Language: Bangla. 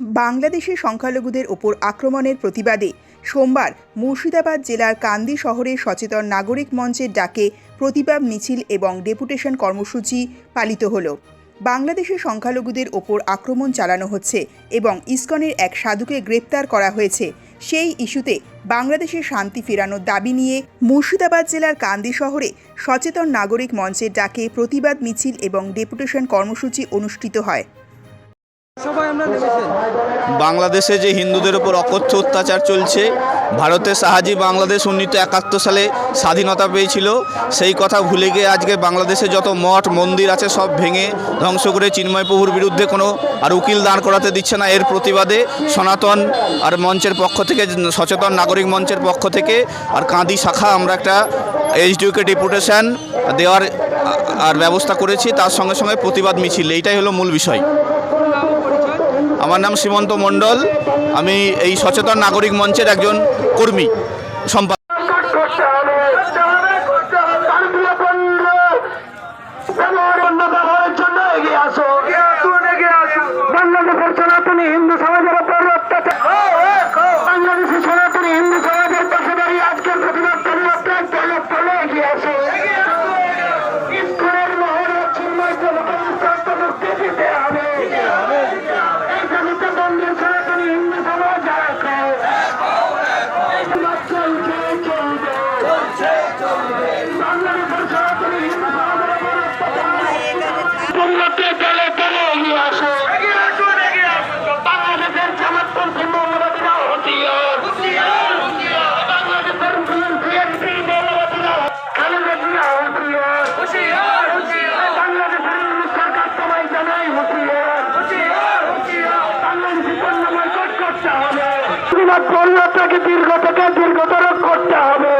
বাংলাদেশি সংখ্যালঘুদের ওপর আক্রমণের প্রতিবাদে সোমবার মুর্শিদাবাদ জেলার কান্দি শহরে সচেতন নাগরিক মঞ্চের ডাকে প্রতিবাদ মিছিল এবং ডেপুটেশন কর্মসূচি পালিত হলো। বাংলাদেশি সংখ্যালঘুদের ওপর আক্রমণ চালানো হচ্ছে এবং ইসকনের এক সাধুকে গ্রেপ্তার করা হয়েছে। সেই ইস্যুতে বাংলাদেশে শান্তি ফেরানোর দাবি নিয়ে মুর্শিদাবাদ জেলার কান্দি শহরে সচেতন নাগরিক মঞ্চের ডাকে প্রতিবাদ মিছিল এবং ডেপুটেশন কর্মসূচি অনুষ্ঠিত হয়। বাংলাদেশে যে হিন্দুদের উপর অকথ্য অত্যাচার চলছে, ভারতের সাহায্যে বাংলাদেশ উনিশশো একাত্তর সালে স্বাধীনতা পেয়েছিল। সেই কথা ভুলে গিয়ে আজকে বাংলাদেশে যত মঠ, মন্দির আছে, সব ভেঙে ধ্বংস করে চিন্ময় প্রভুর বিরুদ্ধে কোনো আর উকিল দাঁড় করাতে দিচ্ছে না। এর প্রতিবাদে সনাতন আর মঞ্চের পক্ষ থেকে, সচেতন নাগরিক মঞ্চের পক্ষ থেকে আর কাঁদি শাখা আমরা একটা এইচডিউকে ডেপুটেশন দেওয়ার আর ব্যবস্থা করেছি। তার সঙ্গে সঙ্গে প্রতিবাদ মিছিল, এইটাই হলো মূল বিষয়। আমার নাম সীমন্ত মণ্ডল। আমি এই সচেতন নাগরিক মঞ্চের একজন কর্মী সম্পাদক। করতে হবে হবে পণ্যটাকে দীর্ঘ থেকে দীর্ঘতর করতে হবে।